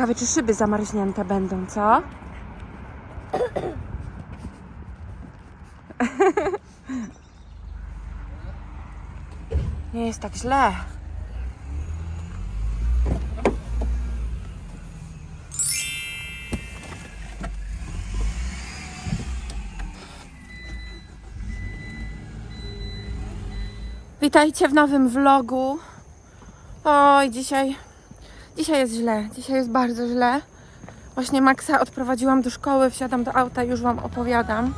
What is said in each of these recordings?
Ciekawe, czy szyby zamarznięte będą, co? Nie jest tak źle. Witajcie w nowym vlogu. Oj, dzisiaj, dzisiaj jest źle. Dzisiaj jest bardzo źle. Właśnie Maxa odprowadziłam do szkoły, wsiadam do auta już Wam opowiadam.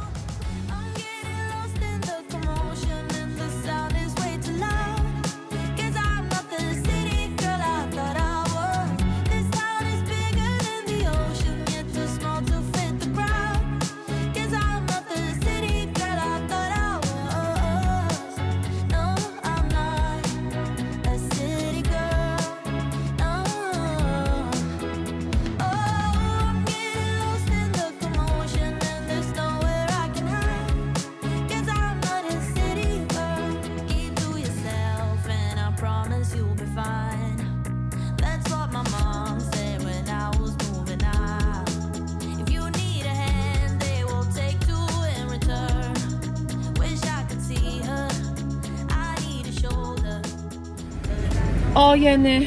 O jeny,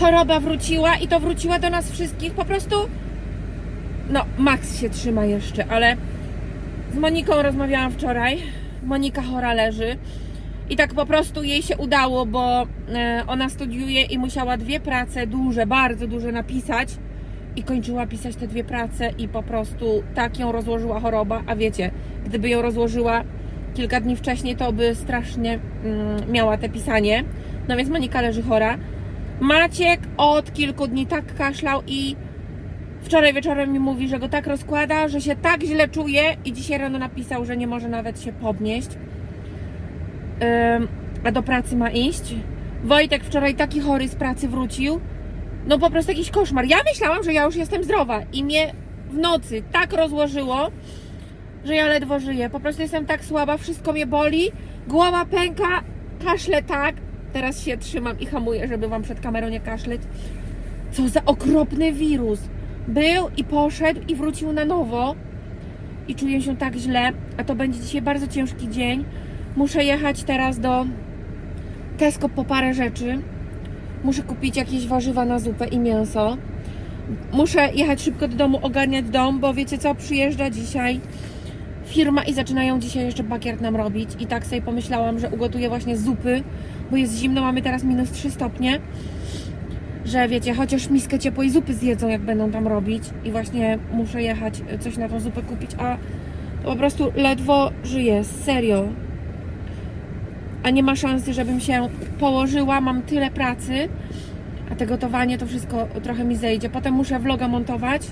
choroba wróciła i to wróciła do nas wszystkich. Po prostu, no, Max się trzyma jeszcze, ale z Moniką rozmawiałam wczoraj. Monika chora leży. I tak po prostu jej się udało, bo e, ona studiuje i musiała dwie prace duże, bardzo duże napisać. I kończyła pisać te dwie prace i po prostu tak ją rozłożyła choroba. A wiecie, gdyby ją rozłożyła kilka dni wcześniej, to by strasznie mm, miała te pisanie. No więc Monika leży chora. Maciek od kilku dni tak kaszlał i wczoraj wieczorem mi mówi, że go tak rozkłada, że się tak źle czuje i dzisiaj rano napisał, że nie może nawet się podnieść. A do pracy ma iść. Wojtek wczoraj taki chory z pracy wrócił. No po prostu jakiś koszmar. Ja myślałam, że ja już jestem zdrowa i mnie w nocy tak rozłożyło, że ja ledwo żyję. Po prostu jestem tak słaba, wszystko mnie boli, głowa pęka, kaszle tak. Teraz się trzymam i hamuję, żeby wam przed kamerą nie kaszleć. Co za okropny wirus. Był i poszedł i wrócił na nowo. I czuję się tak źle, a to będzie dzisiaj bardzo ciężki dzień. Muszę jechać teraz do Tesco po parę rzeczy. Muszę kupić jakieś warzywa na zupę i mięso. Muszę jechać szybko do domu, ogarniać dom, bo wiecie co, przyjeżdża dzisiaj firma i zaczynają dzisiaj jeszcze bakier nam robić. I tak sobie pomyślałam, że ugotuję właśnie zupy, bo jest zimno, mamy teraz minus 3 stopnie. Że wiecie, chociaż miskę ciepłej zupy zjedzą, jak będą tam robić. I właśnie muszę jechać e, coś na tą zupę kupić, a po prostu ledwo żyję, serio. A nie ma szansy, żebym się położyła, mam tyle pracy, a te gotowanie to wszystko trochę mi zejdzie. Potem muszę vloga montować,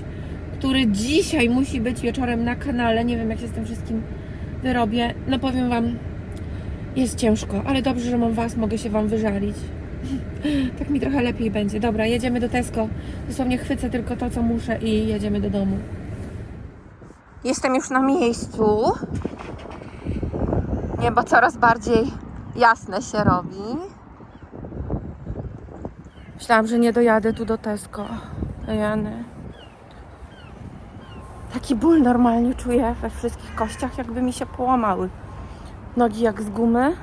który dzisiaj musi być wieczorem na kanale. Nie wiem, jak się z tym wszystkim wyrobię. No powiem Wam, jest ciężko, ale dobrze, że mam Was, mogę się Wam wyżalić. tak mi trochę lepiej będzie. Dobra, jedziemy do Tesco. Dosłownie chwycę tylko to, co muszę i jedziemy do domu. Jestem już na miejscu. Niebo coraz bardziej jasne się robi. Myślałam, że nie dojadę tu do Tesco. Jany. Taki ból normalnie czuję we wszystkich kościach, jakby mi się połamały. Nogi jak z gumy.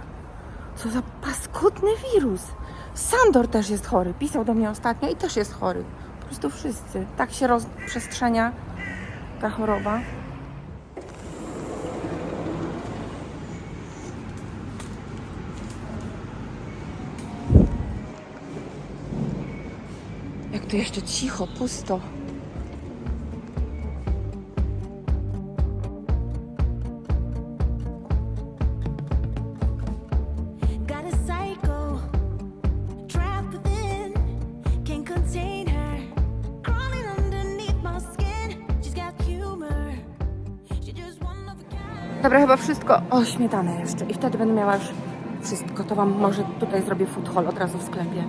Co za paskudny wirus. Sandor też jest chory. Pisał do mnie ostatnio i też jest chory. Po prostu wszyscy. Tak się rozprzestrzenia ta choroba. Jak tu jeszcze cicho, pusto. Dobra, chyba wszystko. O, śmietanę jeszcze. I wtedy będę miała już wszystko. To Wam może tutaj zrobię food haul od razu w sklepie.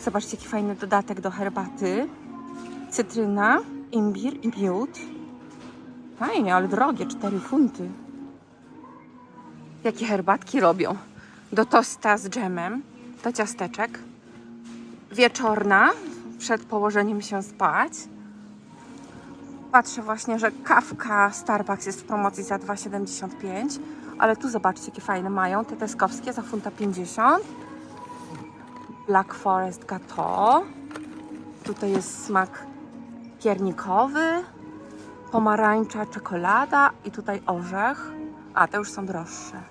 Zobaczcie, jaki fajny dodatek do herbaty. Cytryna, imbir i miód. Fajnie, ale drogie, 4 funty. Jakie herbatki robią? Do tosta z dżemem, do ciasteczek. Wieczorna, przed położeniem się spać. Patrzę właśnie, że kawka Starbucks jest w promocji za 2,75. Ale tu zobaczcie, jakie fajne mają. Te teskowskie za funta 50. Black Forest Gateau. Tutaj jest smak piernikowy, pomarańcza, czekolada i tutaj orzech. A, te już są droższe.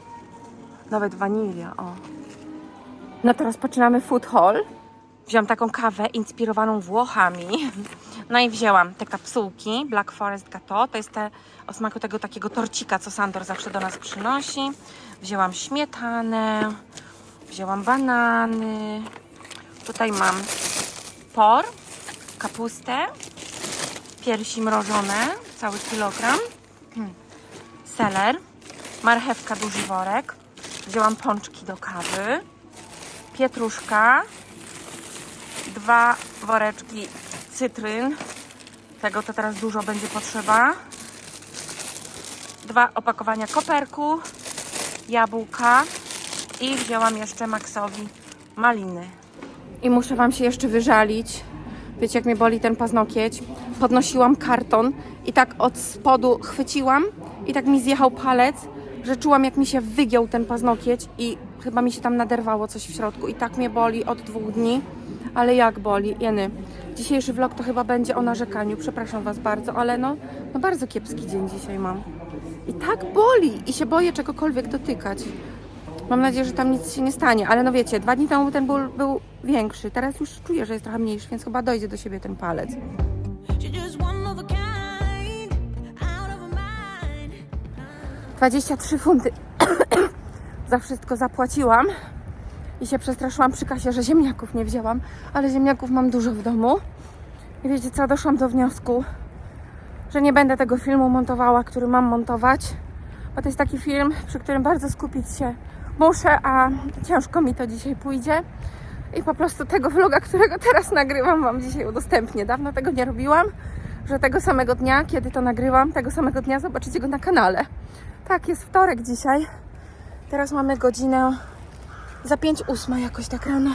Nawet wanilia, o. No teraz poczynamy food hall. Wziąłam taką kawę inspirowaną Włochami. No i wzięłam te kapsułki Black Forest Gateau. To jest te o smaku tego takiego torcika, co Sandor zawsze do nas przynosi. Wzięłam śmietanę, wzięłam banany. Tutaj mam por, kapustę, piersi mrożone, cały kilogram, seler, marchewka, duży worek. Wzięłam pączki do kawy, pietruszka, dwa woreczki cytryn. Tego to teraz dużo będzie potrzeba. Dwa opakowania koperku, jabłka i wzięłam jeszcze Maxowi maliny. I muszę Wam się jeszcze wyżalić. Wiecie, jak mnie boli ten paznokieć? Podnosiłam karton i tak od spodu chwyciłam i tak mi zjechał palec, że czułam, jak mi się wygiął ten paznokieć i chyba mi się tam naderwało coś w środku. I tak mnie boli od dwóch dni. Ale jak boli? Jeny. Dzisiejszy vlog to chyba będzie o narzekaniu. Przepraszam Was bardzo, ale no, no bardzo kiepski dzień dzisiaj mam. I tak boli i się boję czegokolwiek dotykać. Mam nadzieję, że tam nic się nie stanie, ale no wiecie, dwa dni temu ten ból był większy. Teraz już czuję, że jest trochę mniejszy, więc chyba dojdzie do siebie ten palec. She's just one of a kind, out of her mind. 23 funty za wszystko zapłaciłam i się przestraszyłam przy kasie, że ziemniaków nie wzięłam, ale ziemniaków mam dużo w domu. I wiecie co, doszłam do wniosku, że nie będę tego filmu montowała, który mam montować, bo to jest taki film, przy którym bardzo skupić się muszę, a ciężko mi to dzisiaj pójdzie. I po prostu tego vloga, którego teraz nagrywam, Wam dzisiaj udostępnię. Dawno tego nie robiłam, że tego samego dnia, kiedy to nagrywam, tego samego dnia zobaczycie go na kanale. Tak, jest wtorek dzisiaj. Teraz mamy godzinę za 5 ósma jakoś tak rano.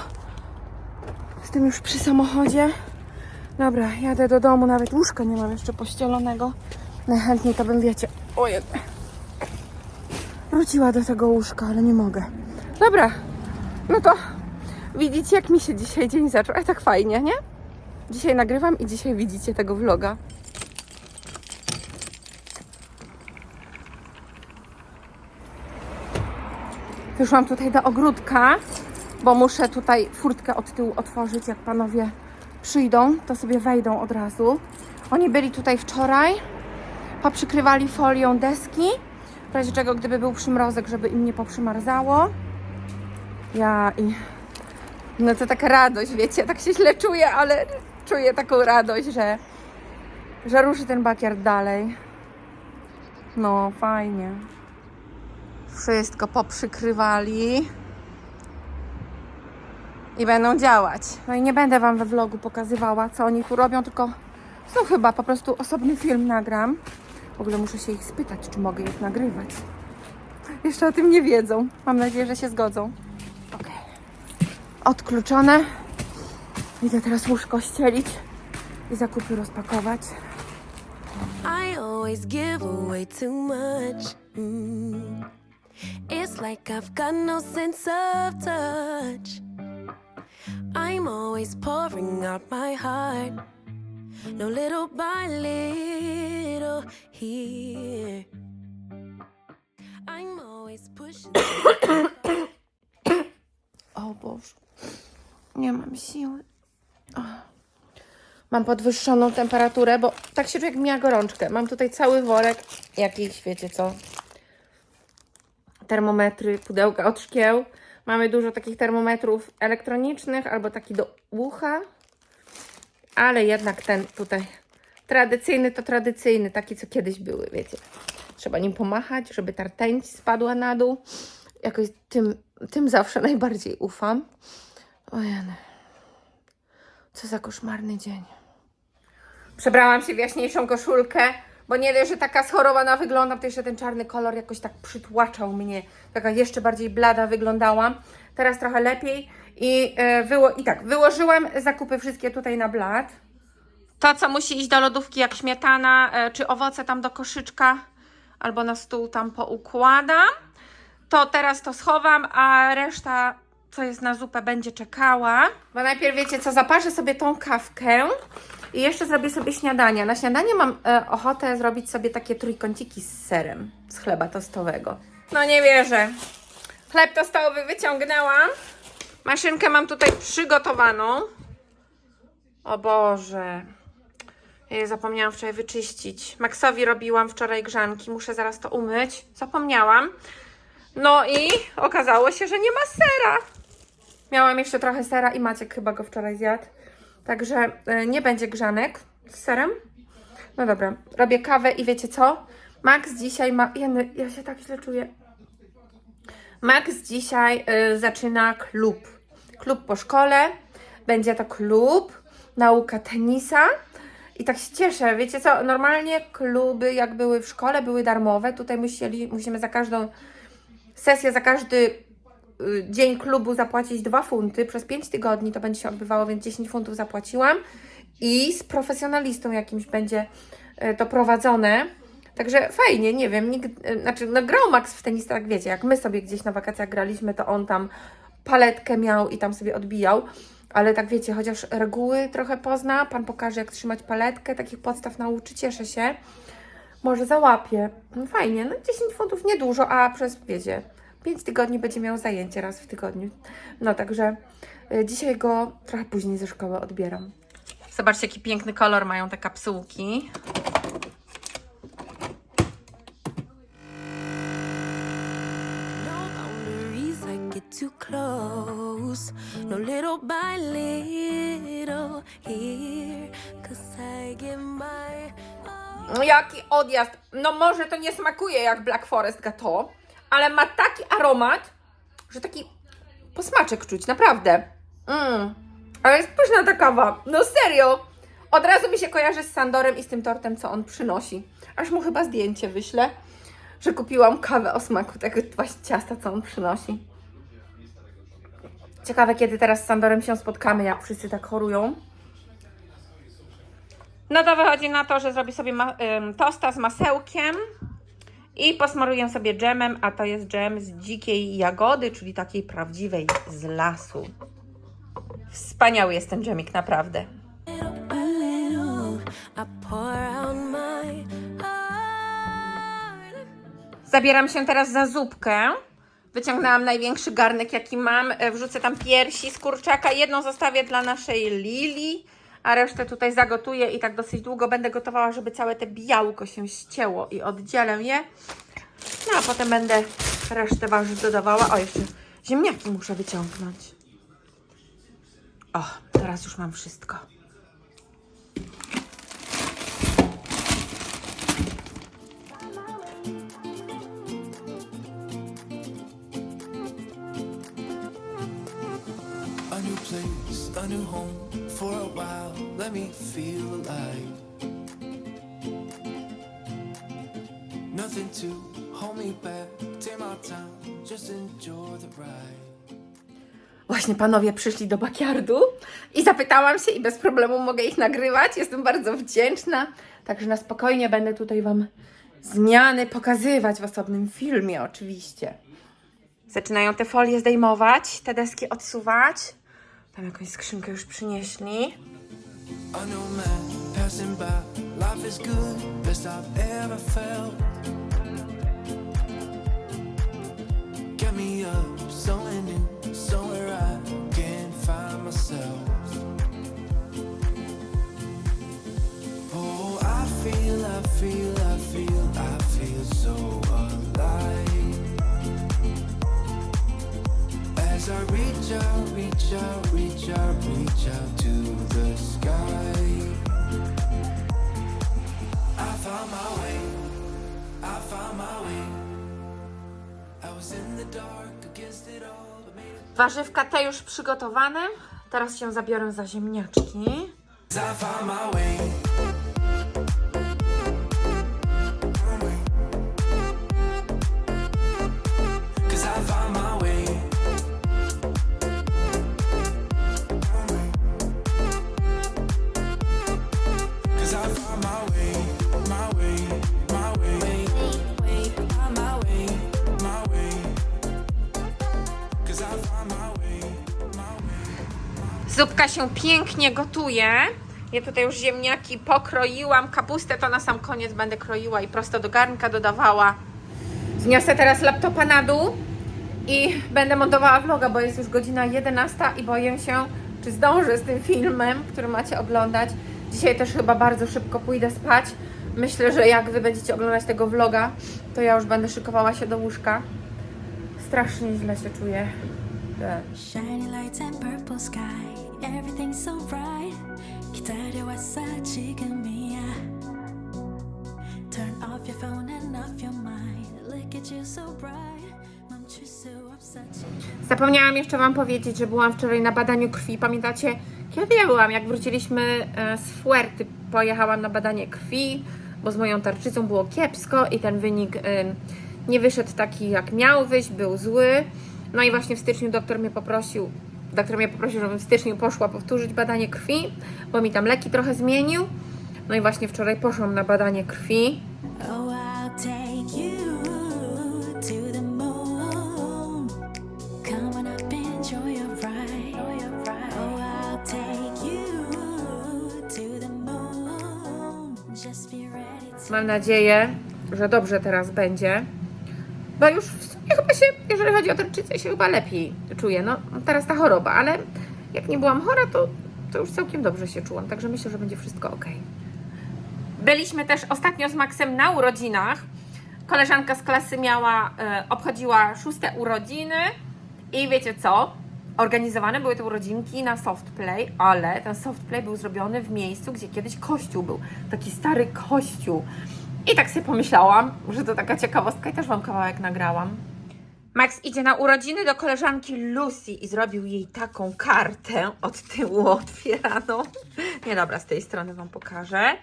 Jestem już przy samochodzie. Dobra, jadę do domu, nawet łóżka nie mam jeszcze pościelonego. Najchętniej to bym, wiecie, ojej, wróciła do tego łóżka, ale nie mogę. Dobra, no to widzicie, jak mi się dzisiaj dzień zaczął. A tak fajnie, nie? Dzisiaj nagrywam i dzisiaj widzicie tego vloga. Wyszłam tutaj do ogródka, bo muszę tutaj furtkę od tyłu otworzyć. Jak panowie przyjdą, to sobie wejdą od razu. Oni byli tutaj wczoraj, poprzykrywali folią deski, w razie czego, gdyby był przymrozek, żeby im nie poprzymarzało. Ja i... No to taka radość, wiecie, tak się źle czuję, ale czuję taką radość, że, że ruszy ten bakier dalej. No, fajnie. Wszystko poprzykrywali i będą działać. No i nie będę Wam we vlogu pokazywała, co oni tu robią, tylko no chyba po prostu osobny film nagram. W ogóle muszę się ich spytać, czy mogę ich nagrywać. Jeszcze o tym nie wiedzą. Mam nadzieję, że się zgodzą. Odkluczone. Idę teraz łóżko ścielić i zakupy rozpakować. I always give away too much. Mm. It's like I've got no sense of touch. I'm always pouring out my heart. No little by little here. I'm always pushing. O Boże, nie mam siły. Mam podwyższoną temperaturę, bo tak się czuję, jak miała gorączkę. Mam tutaj cały worek jakichś, wiecie co, termometry, pudełka od szkieł. Mamy dużo takich termometrów elektronicznych albo taki do ucha, ale jednak ten tutaj tradycyjny to tradycyjny, taki co kiedyś były, wiecie. Trzeba nim pomachać, żeby ta rtęć spadła na dół. Jakoś tym, tym zawsze najbardziej ufam. Ojej. Co za koszmarny dzień. Przebrałam się w jaśniejszą koszulkę, bo nie dość, że taka schorowana wyglądam, to jeszcze ten czarny kolor jakoś tak przytłaczał mnie. Taka jeszcze bardziej blada wyglądałam. Teraz trochę lepiej i, e, wyło- i tak, wyłożyłam zakupy wszystkie tutaj na blat. To, co musi iść do lodówki, jak śmietana, e, czy owoce tam do koszyczka, albo na stół tam poukładam. To teraz to schowam, a reszta, co jest na zupę, będzie czekała. Bo najpierw wiecie co, zaparzę sobie tą kawkę i jeszcze zrobię sobie śniadanie. Na śniadanie mam e, ochotę zrobić sobie takie trójkąciki z serem, z chleba tostowego. No nie wierzę. Chleb tostowy wyciągnęłam. Maszynkę mam tutaj przygotowaną. O Boże. Ja je zapomniałam wczoraj wyczyścić. Maxowi robiłam wczoraj grzanki. Muszę zaraz to umyć. Zapomniałam. No i okazało się, że nie ma sera. Miałam jeszcze trochę sera i Maciek chyba go wczoraj zjadł. Także y, nie będzie grzanek z serem. No dobra, robię kawę i wiecie co? Max dzisiaj ma... Jeny, ja się tak źle czuję. Max dzisiaj y, zaczyna klub. Klub po szkole. Będzie to klub, nauka tenisa. I tak się cieszę. Wiecie co? Normalnie kluby, jak były w szkole, były darmowe. Tutaj musieli, musimy za każdą sesję, za każdy dzień klubu zapłacić 2 funty. Przez 5 tygodni to będzie się odbywało, więc 10 funtów zapłaciłam. I z profesjonalistą jakimś będzie y, to prowadzone. Także fajnie, nie wiem, nikt, y, znaczy no grał Max w tenisa, tak wiecie, jak my sobie gdzieś na wakacjach graliśmy, to on tam paletkę miał i tam sobie odbijał, ale tak wiecie, chociaż reguły trochę pozna, pan pokaże jak trzymać paletkę, takich podstaw nauczy, cieszę się. Może załapie. No fajnie, no 10 funtów niedużo, a przez, wiecie, 5 tygodni będzie miał zajęcie raz w tygodniu. No także y, dzisiaj go trochę później ze szkoły odbieram. Zobaczcie, jaki piękny kolor mają te kapsułki. No too close. No little by little here. Cause I get my. Jaki odjazd. No może to nie smakuje jak Black Forest Gato, ale ma taki aromat, że taki posmaczek czuć, naprawdę. Mm. Ale jest pyszna ta kawa. No serio. Od razu mi się kojarzy z Sandorem i z tym tortem, co on przynosi. Aż mu chyba zdjęcie wyślę, że kupiłam kawę o smaku tego właśnie ciasta, co on przynosi. Ciekawe, kiedy teraz z Sandorem się spotkamy, jak wszyscy tak chorują. No to wychodzi na to, że zrobię sobie tosta z masełkiem i posmaruję sobie dżemem, a to jest dżem z dzikiej jagody, czyli takiej prawdziwej z lasu. Wspaniały jest ten dżemik, naprawdę. Zabieram się teraz za zupkę. Wyciągnęłam największy garnek, jaki mam. E, Wrzucę tam piersi z kurczaka. Jedną zostawię dla naszej Lili, a resztę tutaj zagotuję i tak dosyć długo będę gotowała, żeby całe te białko się ścięło i oddzielę je. No a potem będę resztę warzyw dodawała. O, jeszcze ziemniaki muszę wyciągnąć. O, teraz już mam wszystko. A new place, a new home for a while. Let me feel alive. Nothing to hold me back. Take my time, just enjoy the ride. Właśnie panowie przyszli do bakiardu i zapytałam się i bez problemu mogę ich nagrywać. Jestem bardzo wdzięczna. Także na spokojnie będę tutaj Wam zmiany pokazywać w osobnym filmie oczywiście. Zaczynają te folie zdejmować, te deski odsuwać. Tam jakąś skrzynkę już przynieśli. I know man passing by. Life is good, best I've ever felt. Get me up, somewhere new, somewhere Warzywka te już przygotowane. Teraz się zabiorę za ziemniaczki. 'Cause I Zupka się pięknie gotuje. Ja tutaj już ziemniaki pokroiłam. Kapustę to na sam koniec będę kroiła i prosto do garnka dodawała. Zniosę teraz laptopa na dół i będę montowała vloga, bo jest już godzina 11 i boję się, czy zdążę z tym filmem, który macie oglądać. Dzisiaj też chyba bardzo szybko pójdę spać. Myślę, że jak Wy będziecie oglądać tego vloga, to ja już będę szykowała się do łóżka. Strasznie źle się czuję. Shiny lights and purple sky, everything's so bright. 기다려 왔어 지금이야. Turn off your phone and off your mind. Look at you so bright. 멈출 수 없어 지금. Zapomniałam jeszcze Wam powiedzieć, że byłam wczoraj na badaniu krwi. Pamiętacie, kiedy ja byłam? Jak wróciliśmy e, z Fuerty, pojechałam na badanie krwi, bo z moją tarczycą było kiepsko i ten wynik e, nie wyszedł taki, jak miał wyjść, był zły. No i właśnie w styczniu doktor mnie poprosił, doktor mnie poprosił, żebym w styczniu poszła powtórzyć badanie krwi, bo mi tam leki trochę zmienił. No i właśnie wczoraj poszłam na badanie krwi. Oh. Oh. Mam nadzieję, że dobrze teraz będzie. Bo już w jeżeli chodzi o tarczycę, się chyba lepiej czuję. No, teraz ta choroba, ale jak nie byłam chora, to, to już całkiem dobrze się czułam. Także myślę, że będzie wszystko ok. Byliśmy też ostatnio z Maxem na urodzinach. Koleżanka z klasy miała, e, obchodziła szóste urodziny i wiecie co? Organizowane były te urodzinki na softplay, ale ten softplay był zrobiony w miejscu, gdzie kiedyś kościół był. Taki stary kościół. I tak sobie pomyślałam, że to taka ciekawostka i też Wam kawałek nagrałam. Max idzie na urodziny do koleżanki Lucy i zrobił jej taką kartę od tyłu otwieraną. Nie dobra, z tej strony Wam pokażę.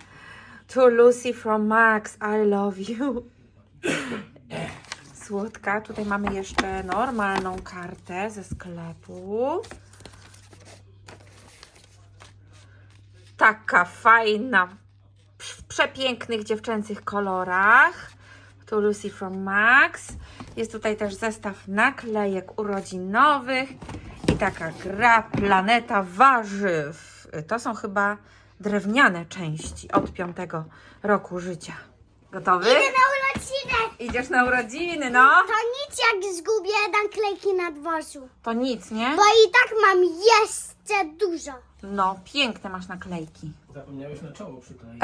To Lucy from Max, I love you. Słodka. Tutaj mamy jeszcze normalną kartę ze sklepu. Taka fajna, w przepięknych dziewczęcych kolorach. To Lucy from Max. Jest tutaj też zestaw naklejek urodzinowych i taka gra Planeta Warzyw. To są chyba drewniane części od piątego roku życia. Gotowy? Idę na urodziny! Idziesz na urodziny, no. To nic jak zgubię naklejki na dworzu. To nic, nie? Bo i tak mam jeszcze dużo. No, piękne masz naklejki. Zapomniałeś na czoło przykleić.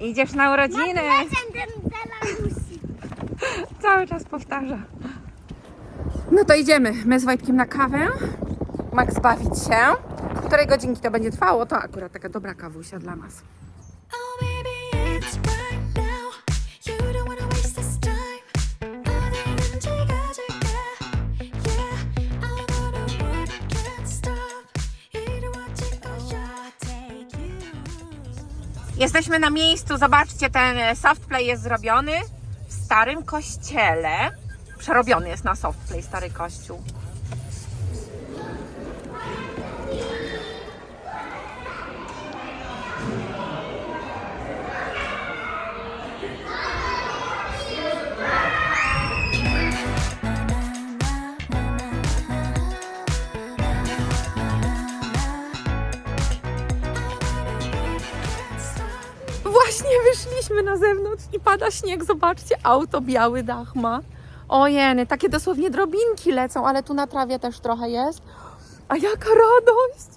Idziesz na urodziny. Prezent dla. Cały czas powtarza. No to idziemy. My z Wojtkiem na kawę. Max bawić się. Której godzinki to będzie trwało, to akurat taka dobra kawusia dla nas. Jesteśmy na miejscu, zobaczcie, ten softplay jest zrobiony starym kościele. Przerobiony jest na softplay stary kościół. Właśnie wyszliśmy na zewnątrz i pada śnieg. Zobaczcie, auto biały dach ma. Ojeny, takie dosłownie drobinki lecą, ale tu na trawie też trochę jest. A jaka radość!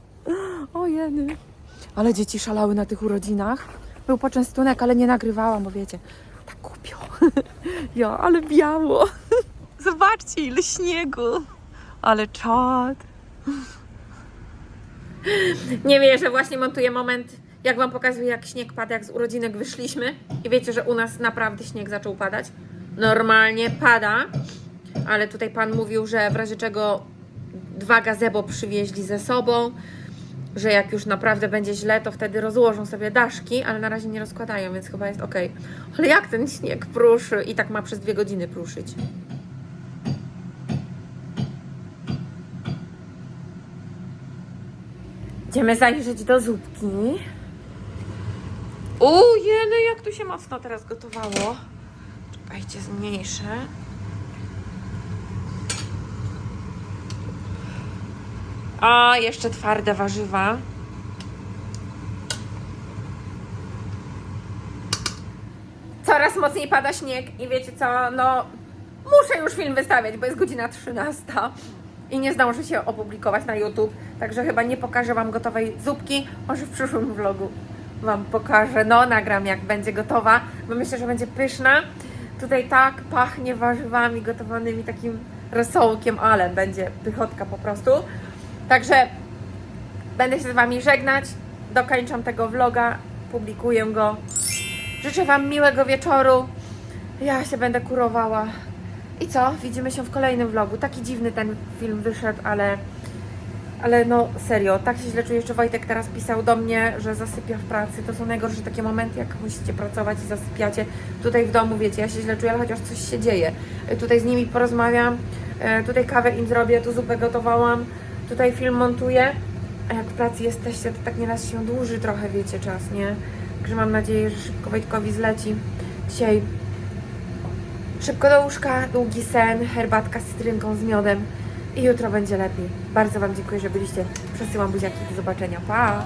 Ojeny. Ale dzieci szalały na tych urodzinach. Był poczęstunek, ale nie nagrywałam, bo wiecie, tak głupio. ja, ale biało. Zobaczcie, ile śniegu. Ale czad. Nie wierzę, właśnie montuję moment, jak Wam pokazuję, jak śnieg pada, jak z urodzinek wyszliśmy. I wiecie, że u nas naprawdę śnieg zaczął padać. Normalnie pada, ale tutaj Pan mówił, że w razie czego dwa gazebo przywieźli ze sobą, że jak już naprawdę będzie źle, to wtedy rozłożą sobie daszki, ale na razie nie rozkładają, więc chyba jest ok. Ale jak ten śnieg pruszy i tak ma przez dwie godziny pruszyć. Idziemy zajrzeć do zupki. U, jeny, jak tu się mocno teraz gotowało. Czekajcie, zmniejszę. A, jeszcze twarde warzywa. Coraz mocniej pada śnieg i wiecie co, no muszę już film wystawiać, bo jest godzina 13 i nie zdążę się opublikować na YouTube, także chyba nie pokażę Wam gotowej zupki, może w przyszłym vlogu Wam pokażę, no nagram jak będzie gotowa, bo myślę, że będzie pyszna. Tutaj tak pachnie warzywami gotowanymi, takim rosołkiem, ale będzie pychotka po prostu. Także będę się z Wami żegnać, dokończam tego vloga, publikuję go. Życzę Wam miłego wieczoru. Ja się będę kurowała. I co? Widzimy się w kolejnym vlogu. Taki dziwny ten film wyszedł, ale, ale no serio, tak się źle czuję. Jeszcze Wojtek teraz pisał do mnie, że zasypia w pracy. To są najgorsze takie momenty, jak musicie pracować i zasypiacie. Tutaj w domu, wiecie, ja się źle czuję, ale chociaż coś się dzieje. E, Tutaj z nimi porozmawiam, e, tutaj kawę im zrobię, tu zupę gotowałam, tutaj film montuję. A jak w pracy jesteście, to tak nieraz się dłuży trochę, wiecie, czas, nie? Także mam nadzieję, że szybko Wojtkowi zleci. Dzisiaj szybko do łóżka, długi sen, herbatka z cytrynką, z miodem i jutro będzie lepiej. Bardzo Wam dziękuję, że byliście. Przesyłam buziaki. Do zobaczenia. Pa!